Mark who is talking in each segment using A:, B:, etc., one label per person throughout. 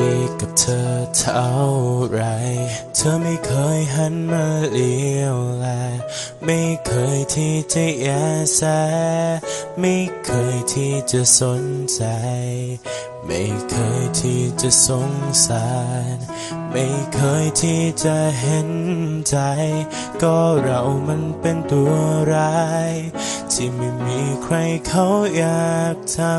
A: ดีกับเธอเท่าไร เธอไม่เคยหันมาเลี้ยวแล ไม่เคยที่จะแยแส ไม่เคยที่จะสนใจ ไม่เคยที่จะสงสาร ไม่เคยที่จะเห็นใจ ก็เรามันเป็นตัวร้าย ที่ไม่มีใครเขาอยากทำ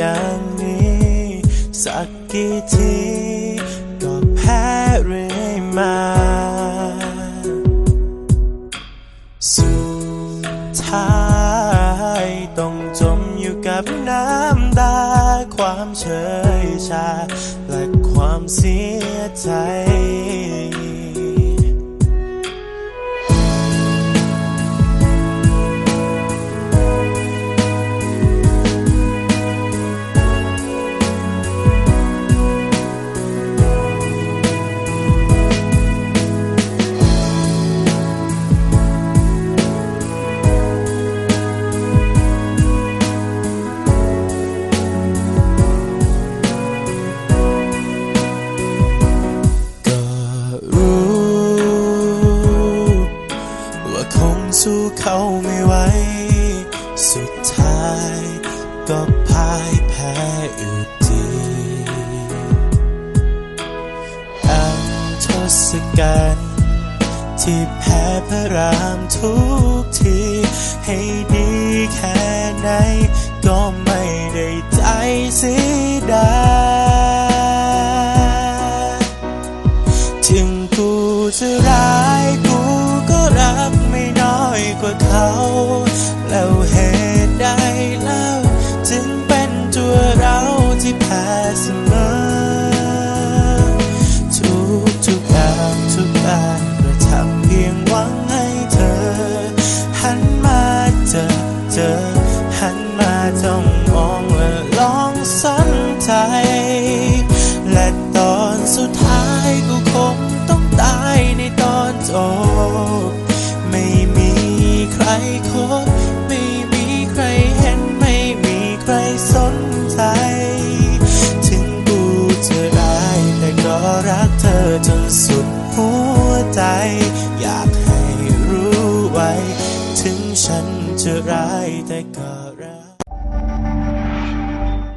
A: อย่างนี้ สักกี่ทีก็แพ้เรื่อยมาสุดท้ายต้องจมอยู่กับน้ำตาความเฉยชา และความเสียใจ งสู้เขาไม่ไหว สุดท้ายก็พ่ายแพ้อยู่ดีดังทศกัณฐ์ที่แพ้พระรามทุกที ให้ดีแค่ไหน ก็ไม่ได้ใจเสียดายถึงกูจะร้าย แล้วเหตุใดเล่าจึงเป็นตัวเราที่แพ้เสมอ อยากให้รู้ไว้ ถึงฉันจะร้ายแต่ก็